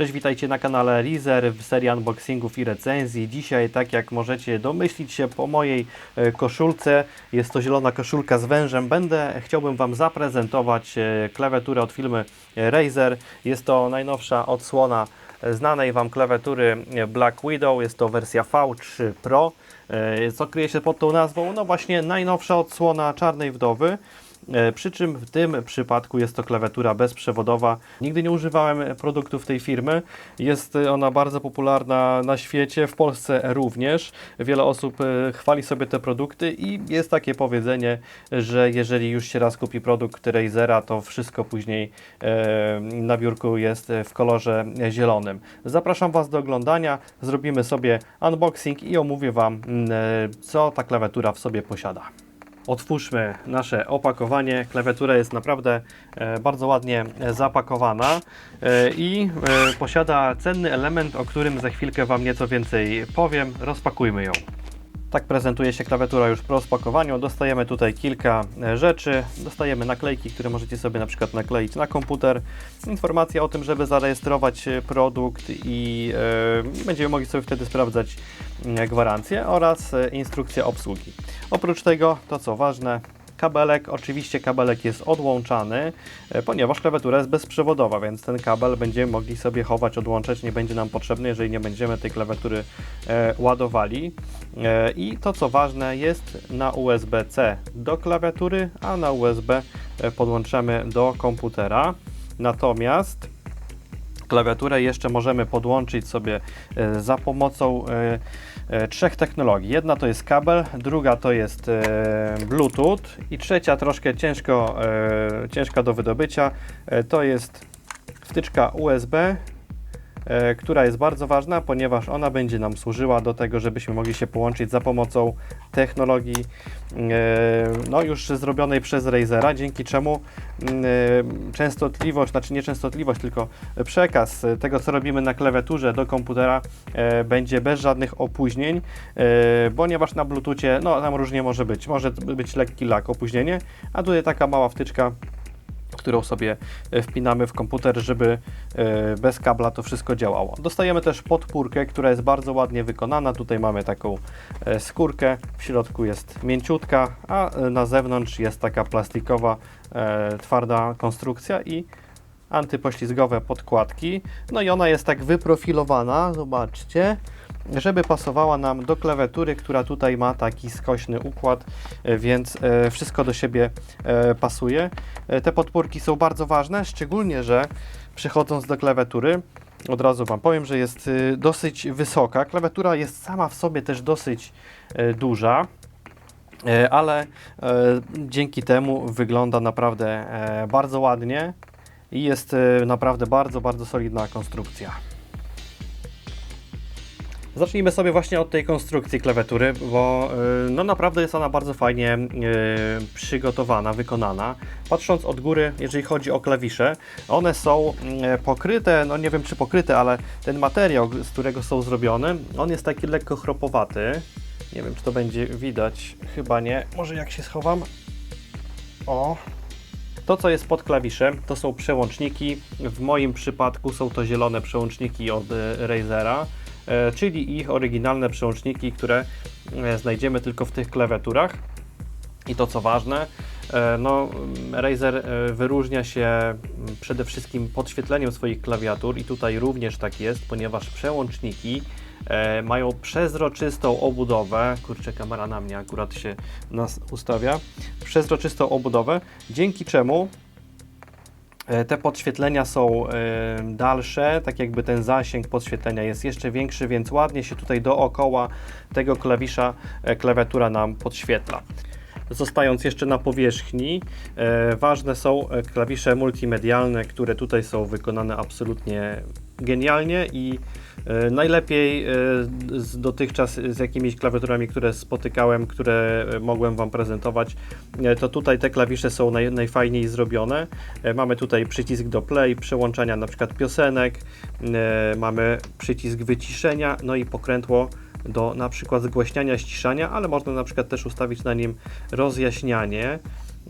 Cześć, witajcie na kanale Rizer w serii unboxingów i recenzji. Dzisiaj, tak jak możecie domyślić się po mojej e, koszulce, jest to zielona koszulka z wężem, będę, chciałbym Wam zaprezentować e, klawiaturę od firmy Razer. Jest to najnowsza odsłona e, znanej Wam klawiatury e, Black Widow, jest to wersja V3 Pro. E, Co kryje się pod tą nazwą? No właśnie najnowsza odsłona Czarnej Wdowy. E, Przy czym w tym przypadku jest to klawiatura bezprzewodowa. Nigdy nie używałem produktów tej firmy. Jest ona bardzo popularna na świecie, w Polsce również. Wiele osób e, chwali sobie te produkty i jest takie powiedzenie, że jeżeli już się raz kupi produkt Razera, to wszystko później e, na biurku jest w kolorze zielonym. Zapraszam Was do oglądania. Zrobimy sobie unboxing i omówię Wam, mm, e, co ta klawiatura w sobie posiada. Otwórzmy nasze opakowanie. Klawiatura jest naprawdę e, bardzo ładnie e, zapakowana e, i posiada cenny element, o którym za chwilkę Wam nieco więcej powiem. Rozpakujmy ją. Tak prezentuje się klawiatura już po rozpakowaniu. Dostajemy tutaj kilka e, rzeczy. Dostajemy naklejki, które możecie sobie na przykład nakleić na komputer. Informacja o tym, żeby zarejestrować e, produkt i e, będziemy mogli sobie wtedy sprawdzać gwarancję oraz instrukcja obsługi. Oprócz tego, to co ważne, kabelek. Oczywiście kabelek jest odłączany, e, ponieważ klawiatura jest bezprzewodowa, więc ten kabel będziemy mogli sobie chować, odłączać, nie będzie nam potrzebny, jeżeli nie będziemy tej klawiatury e, ładowali. E, I to co ważne, jest na USB-C do klawiatury, a na USB podłączamy do komputera. Natomiast klawiaturę jeszcze możemy podłączyć sobie za pomocą trzech technologii. Jedna to jest kabel, druga to jest e, Bluetooth i trzecia troszkę ciężko, e, ciężka do wydobycia e, to jest wtyczka USB, e, która jest bardzo ważna, ponieważ ona będzie nam służyła do tego, żebyśmy mogli się połączyć za pomocą technologii e, no już zrobionej przez Razera, dzięki czemu mm, e, częstotliwość, znaczy nie częstotliwość, tylko przekaz tego, co robimy na klawiaturze do komputera e, będzie bez żadnych opóźnień, e, ponieważ na Bluetoothie, no tam różnie może być, może być lekki lak, opóźnienie, a tutaj taka mała wtyczka którą sobie e, wpinamy w komputer, żeby e, bez kabla to wszystko działało. Dostajemy też podpórkę, która jest bardzo ładnie wykonana. Tutaj mamy taką e, skórkę, w środku jest mięciutka, a na zewnątrz jest taka plastikowa, twarda konstrukcja i antypoślizgowe podkładki. No i ona jest tak wyprofilowana, zobaczcie, żeby pasowała nam do klawiatury, która tutaj ma taki skośny układ, e, więc e, wszystko do siebie e, pasuje. Te podpórki są bardzo ważne, szczególnie, że przychodząc do klawiatury, od razu Wam powiem, że jest dosyć wysoka. Klawiatura jest sama w sobie też dosyć duża. Ale dzięki temu wygląda naprawdę bardzo ładnie i jest naprawdę bardzo, bardzo solidna konstrukcja. Zacznijmy sobie właśnie od tej konstrukcji klawiatury, bo y, no naprawdę jest ona bardzo fajnie y, przygotowana, wykonana. Patrząc od góry, jeżeli chodzi o klawisze, one są y, pokryte, no nie wiem czy pokryte, ale ten materiał, z którego są zrobione, on jest taki lekko chropowaty. Nie wiem czy to będzie widać, chyba nie. Może jak się schowam? O, to, co jest pod klawiszem, to są przełączniki. W moim przypadku są to zielone przełączniki od Razera, czyli ich oryginalne przełączniki, które e, znajdziemy tylko w tych klawiaturach. I to, co ważne, e, no, Razer e, wyróżnia się mm, przede wszystkim podświetleniem swoich klawiatur i tutaj również tak jest, ponieważ przełączniki e, mają przezroczystą obudowę. Kurczę, kamera na mnie akurat się nas ustawia. Przezroczystą obudowę, dzięki czemu e, te podświetlenia są e, dalsze, tak jakby ten zasięg podświetlenia jest jeszcze większy, więc ładnie się tutaj dookoła tego klawisza e, klawiatura nam podświetla. Zostając jeszcze na powierzchni, e, ważne są e, klawisze multimedialne, które tutaj są wykonane absolutnie genialnie i e, najlepiej e, z dotychczas z jakimiś klawiaturami, które spotykałem, które e, mogłem Wam prezentować, e, to tutaj te klawisze są naj, najfajniej zrobione. E, Mamy tutaj przycisk do play, przełączania na przykład piosenek, e, mamy przycisk wyciszenia, no i pokrętło do na przykład zgłaśniania, ściszania, ale można na przykład też ustawić na nim rozjaśnianie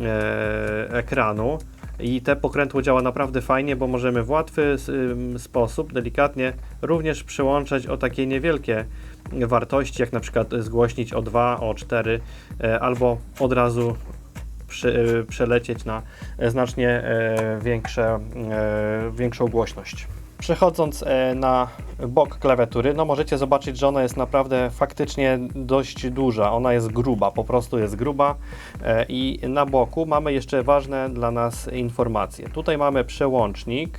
e, ekranu. I te pokrętło działa naprawdę fajnie, bo możemy w łatwy ym, sposób, delikatnie, również przełączać o takie niewielkie wartości, jak na przykład zgłośnić o 2, o 4, e, albo od razu przy, e, przelecieć na e, znacznie e, większe, większą głośność. Przechodząc e, na bok klawiatury, no możecie zobaczyć, że ona jest naprawdę faktycznie dość duża. Ona jest gruba, po prostu jest gruba e, i na boku mamy jeszcze ważne dla nas informacje. Tutaj mamy przełącznik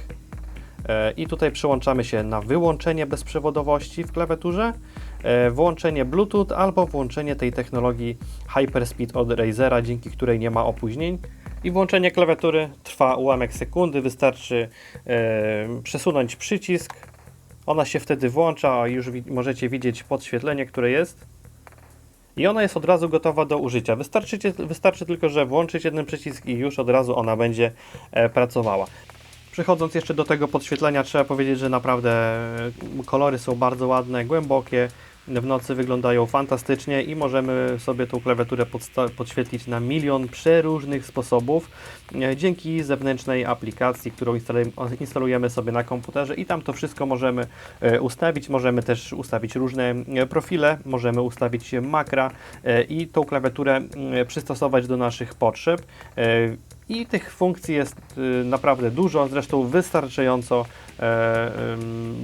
e, i tutaj przełączamy się na wyłączenie bezprzewodowości w klawiaturze, włączenie Bluetooth albo włączenie tej technologii Hyperspeed od Razera, dzięki której nie ma opóźnień. I włączenie klawiatury trwa ułamek sekundy, wystarczy e, przesunąć przycisk, ona się wtedy włącza, a już wi- możecie widzieć podświetlenie, które jest. I ona jest od razu gotowa do użycia. Wystarczy, tylko, że włączyć jeden przycisk i już od razu ona będzie e, pracowała. Przechodząc jeszcze do tego podświetlenia, trzeba powiedzieć, że naprawdę e, kolory są bardzo ładne, głębokie. W nocy wyglądają fantastycznie i możemy sobie tą klawiaturę podświetlić na milion przeróżnych sposobów e, dzięki zewnętrznej aplikacji, którą instaluj- instalujemy sobie na komputerze i tam to wszystko możemy e, ustawić. Możemy też ustawić różne e, profile, możemy ustawić makra i tą klawiaturę e, przystosować do naszych potrzeb. I tych funkcji jest e, naprawdę dużo, zresztą wystarczająco e,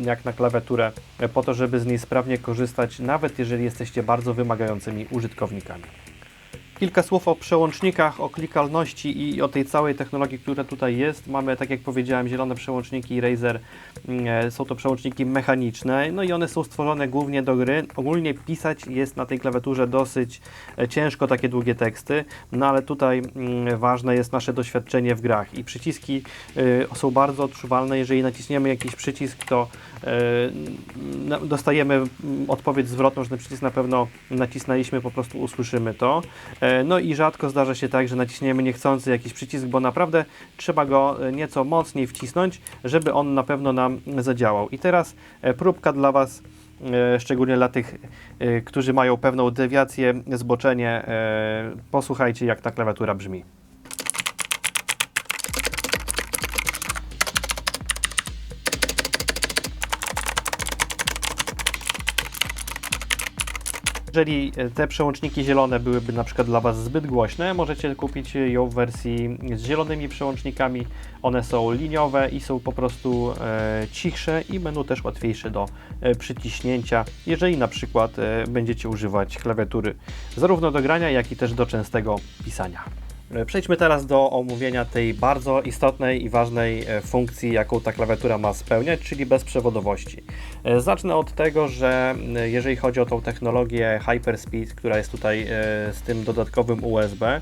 jak na klawiaturę e, po to, żeby z niej sprawnie korzystać, nawet jeżeli jesteście bardzo wymagającymi użytkownikami. Kilka słów o przełącznikach, o klikalności i o tej całej technologii, która tutaj jest. Mamy, tak jak powiedziałem, zielone przełączniki Razer. mm, e, Są to przełączniki mechaniczne, no i one są stworzone głównie do gry. Ogólnie pisać jest na tej klawiaturze dosyć e, ciężko takie długie teksty, no ale tutaj mm, ważne jest nasze doświadczenie w grach i przyciski y, są bardzo odczuwalne. Jeżeli naciśniemy jakiś przycisk, to e, dostajemy mm, odpowiedź zwrotną, że ten przycisk na pewno nacisnęliśmy, po prostu usłyszymy to. No i rzadko zdarza się tak, że naciśniemy niechcący jakiś przycisk, bo naprawdę trzeba go e, nieco mocniej wcisnąć, żeby on na pewno nam zadziałał. I teraz e, próbka dla Was, e, szczególnie dla tych, którzy mają pewną dewiację, zboczenie. Posłuchajcie, jak ta klawiatura brzmi. Jeżeli e, te przełączniki zielone byłyby na przykład dla Was zbyt głośne, możecie kupić ją w wersji z zielonymi przełącznikami. One są liniowe i są po prostu e, cichsze i będą też łatwiejsze do e, przyciśnięcia, jeżeli na przykład będziecie używać klawiatury zarówno do grania, jak i też do częstego pisania. E, Przejdźmy teraz do omówienia tej bardzo istotnej i ważnej e, funkcji, jaką ta klawiatura ma spełniać, czyli bezprzewodowości. E, Zacznę od tego, że jeżeli chodzi o tą technologię Hyperspeed, która jest tutaj z tym dodatkowym USB,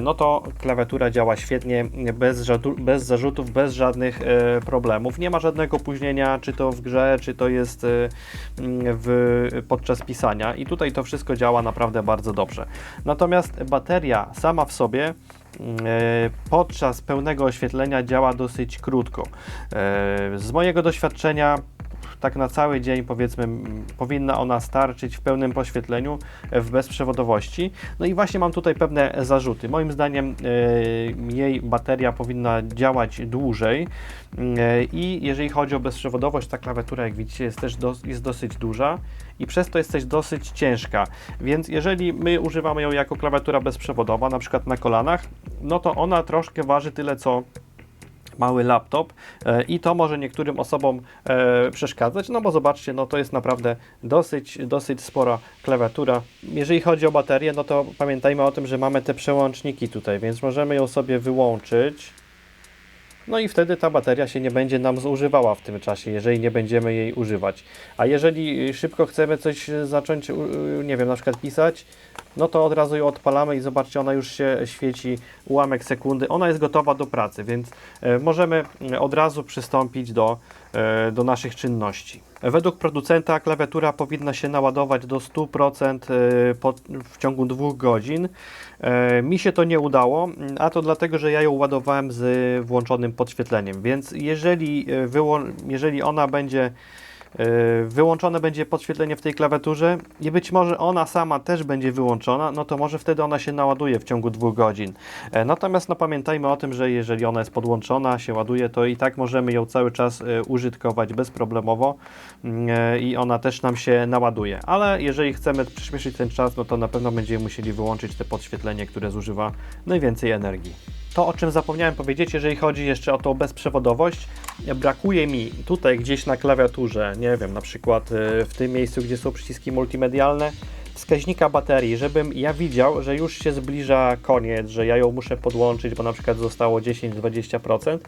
no to klawiatura działa świetnie, bez, bez zarzutów, bez żadnych e, problemów. Nie ma żadnego opóźnienia, czy to w grze, czy to jest e, m, w, podczas pisania i tutaj to wszystko działa naprawdę bardzo dobrze. Natomiast bateria sama w sobie e, podczas pełnego oświetlenia działa dosyć krótko. E, Z mojego doświadczenia tak na cały dzień powiedzmy powinna ona starczyć w pełnym poświetleniu e, w bezprzewodowości. No i właśnie mam tutaj pewne zarzuty. Moim zdaniem e, jej bateria powinna działać dłużej e, i jeżeli chodzi o bezprzewodowość, ta klawiatura jak widzicie jest też jest dosyć duża i przez to jest też dosyć ciężka. Więc jeżeli my używamy ją jako klawiatura bezprzewodowa, na przykład na kolanach, no to ona troszkę waży tyle co mały laptop e, i to może niektórym osobom e, przeszkadzać, no bo zobaczcie, no to jest naprawdę dosyć, dosyć spora klawiatura. Jeżeli chodzi o baterię, no to pamiętajmy o tym, że mamy te przełączniki tutaj, więc możemy ją sobie wyłączyć. No i wtedy ta bateria się nie będzie nam zużywała w tym czasie, jeżeli nie będziemy jej używać. A jeżeli szybko chcemy coś zacząć, nie wiem, na przykład pisać, no to od razu ją odpalamy i zobaczcie, ona już się świeci ułamek sekundy. Ona jest gotowa do pracy, więc e, możemy e, od razu przystąpić do, do naszych czynności. Według producenta klawiatura powinna się naładować do 100% e, w ciągu dwóch godzin. E, Mi się to nie udało, a to dlatego, że ja ją ładowałem z włączonym podświetleniem, więc jeżeli, e, jeżeli ona będzie Wyłączone będzie podświetlenie w tej klawiaturze i być może ona sama też będzie wyłączona, no to może wtedy ona się naładuje w ciągu dwóch godzin. E, Natomiast no pamiętajmy o tym, że jeżeli ona jest podłączona, się ładuje, to i tak możemy ją cały czas e, użytkować bezproblemowo mm, e, i ona też nam się naładuje. Ale jeżeli chcemy przyspieszyć ten czas, no to na pewno będziemy musieli wyłączyć te podświetlenie, które zużywa najwięcej energii. To, o czym zapomniałem powiedzieć, jeżeli chodzi jeszcze o tą bezprzewodowość, brakuje mi tutaj gdzieś na klawiaturze, nie wiem, na przykład y, w tym miejscu, gdzie są przyciski multimedialne, wskaźnika baterii, żebym ja widział, że już się zbliża koniec, że ja ją muszę podłączyć, bo na przykład zostało 10-20%.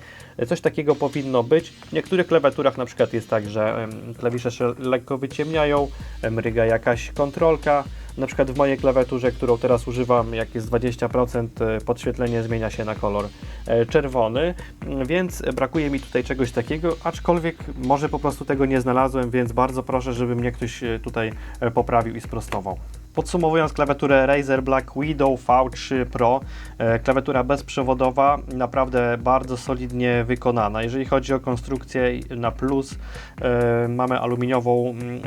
Coś takiego powinno być. W niektórych klawiaturach na przykład jest tak, że klawisze się lekko wyciemniają, mryga jakaś kontrolka. Na przykład w mojej klawiaturze, którą teraz używam, jak jest 20%, e, podświetlenie zmienia się na kolor e, czerwony, mm, więc brakuje mi tutaj czegoś takiego, aczkolwiek może po prostu tego nie znalazłem, więc bardzo proszę, żeby mnie ktoś e, tutaj poprawił i sprostował. Podsumowując klawiaturę Razer Black Widow V3 Pro, e, klawiatura bezprzewodowa, naprawdę bardzo solidnie wykonana. Jeżeli chodzi o konstrukcję na plus, e, mamy aluminiową, mm, e,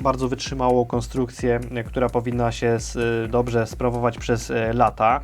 bardzo wytrzymałą konstrukcję, która powinna się dobrze sprawować przez lata.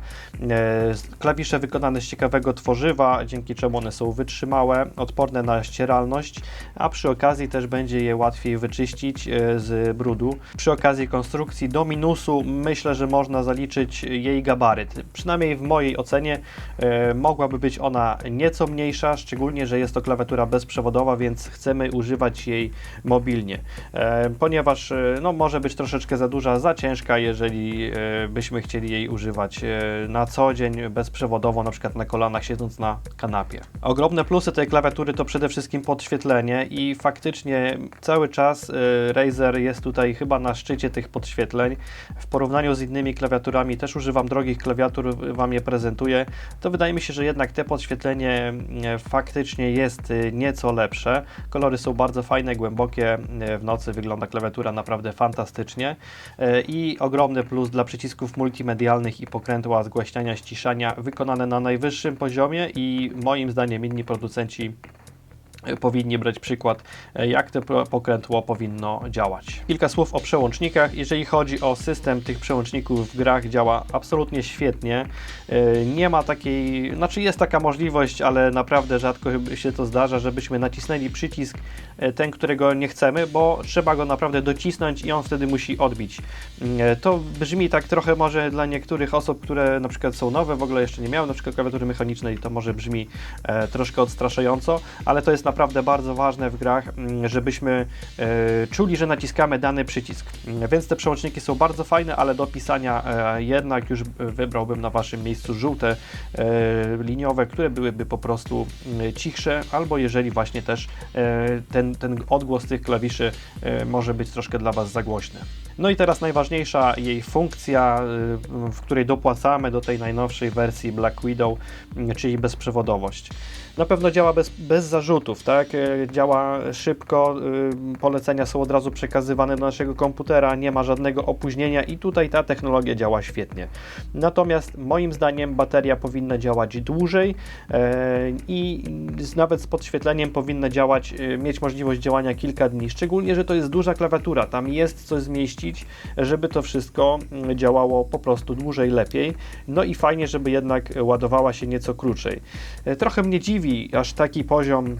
Klawisze wykonane z ciekawego tworzywa, dzięki czemu one są wytrzymałe, odporne na ścieralność, a przy okazji też będzie je łatwiej wyczyścić z brudu. Przy okazji konstrukcji do minusu myślę, że można zaliczyć jej gabaryt. Przynajmniej w mojej ocenie e, mogłaby być ona nieco mniejsza, szczególnie, że jest to klawiatura bezprzewodowa, więc chcemy używać jej mobilnie. E, ponieważ e, no, może być troszeczkę za duża, za ciężka, jeżeli byśmy chcieli jej używać na co dzień bezprzewodowo, na przykład na kolanach siedząc na kanapie. Ogromne plusy tej klawiatury to przede wszystkim podświetlenie i faktycznie cały czas Razer jest tutaj chyba na szczycie tych podświetleń. W porównaniu z innymi klawiaturami też używam drogich klawiatur, Wam je prezentuję, to wydaje mi się, że jednak te podświetlenie e, faktycznie jest e, nieco lepsze. Kolory są bardzo fajne, głębokie, e, w nocy wygląda klawiatura naprawdę fantastycznie i ogromny plus dla przycisków multimedialnych i pokrętła zgłaśniania, ściszania wykonane na najwyższym poziomie i moim zdaniem inni producenci powinni brać przykład, e, jak to pokrętło powinno działać. Kilka słów o przełącznikach. Jeżeli chodzi o system tych przełączników w grach, działa absolutnie świetnie. E, Nie ma takiej, znaczy jest taka możliwość, ale naprawdę rzadko się to zdarza, żebyśmy nacisnęli przycisk e, ten, którego nie chcemy, bo trzeba go naprawdę docisnąć i on wtedy musi odbić. E, To brzmi tak trochę może dla niektórych osób, które na przykład są nowe, w ogóle jeszcze nie miały na przykład klawiatury mechanicznej, to może brzmi troszkę odstraszająco, ale to jest naprawdę bardzo ważne w grach, mm, żebyśmy e, czuli, że naciskamy dany przycisk. Mm, Więc te przełączniki są bardzo fajne, ale do pisania e, jednak już wybrałbym na Waszym miejscu żółte e, liniowe, które byłyby po prostu mm, cichsze, albo jeżeli właśnie też ten, ten odgłos tych klawiszy może być troszkę dla Was za głośny. No i teraz najważniejsza jej funkcja, y, w której dopłacamy do tej najnowszej wersji Black Widow, y, czyli bezprzewodowość. Na pewno działa bez, bez zarzutów, tak? Y, Działa szybko, y, polecenia są od razu przekazywane do naszego komputera, nie ma żadnego opóźnienia i tutaj ta technologia działa świetnie. Natomiast moim zdaniem bateria powinna działać dłużej e, i nawet z podświetleniem powinna działać, mieć możliwość działania kilka dni, szczególnie, że to jest duża klawiatura, tam jest coś zmieścić, żeby to wszystko mm, działało po prostu dłużej, lepiej. No i fajnie, żeby jednak ładowała się nieco krócej. E, Trochę mnie dziwi aż taki poziom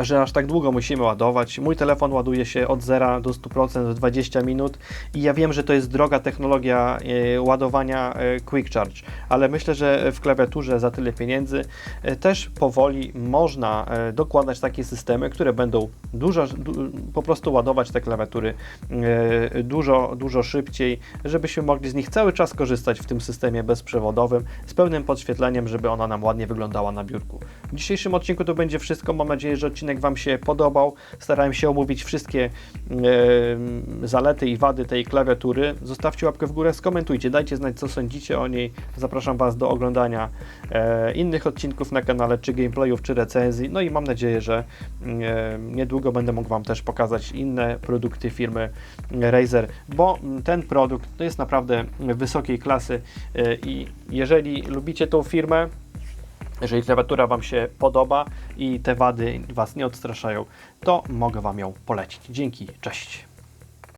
że aż tak długo musimy ładować. Mój telefon ładuje się od 0 do 100% w 20 minut i ja wiem, że to jest droga technologia e, ładowania e, Quick Charge, ale myślę, że w klawiaturze za tyle pieniędzy też powoli można dokładać takie systemy, które będą dużo, du, po prostu ładować te klawiatury dużo, dużo szybciej, żebyśmy mogli z nich cały czas korzystać w tym systemie bezprzewodowym z pełnym podświetleniem, żeby ona nam ładnie wyglądała na biurku. W dzisiejszym odcinku to będzie wszystko. Mam nadzieję, że odcinek Wam się podobał. Starałem się omówić wszystkie e, zalety i wady tej klawiatury. Zostawcie łapkę w górę, skomentujcie, dajcie znać, co sądzicie o niej. Zapraszam Was do oglądania e, innych odcinków na kanale, czy gameplayów, czy recenzji. No i mam nadzieję, że e, niedługo będę mógł Wam też pokazać inne produkty firmy Razer, bo ten produkt to jest naprawdę wysokiej klasy e, i jeżeli lubicie tą firmę, Jeżeli klawiatura Wam się podoba i te wady Was nie odstraszają, to mogę Wam ją polecić. Dzięki, cześć.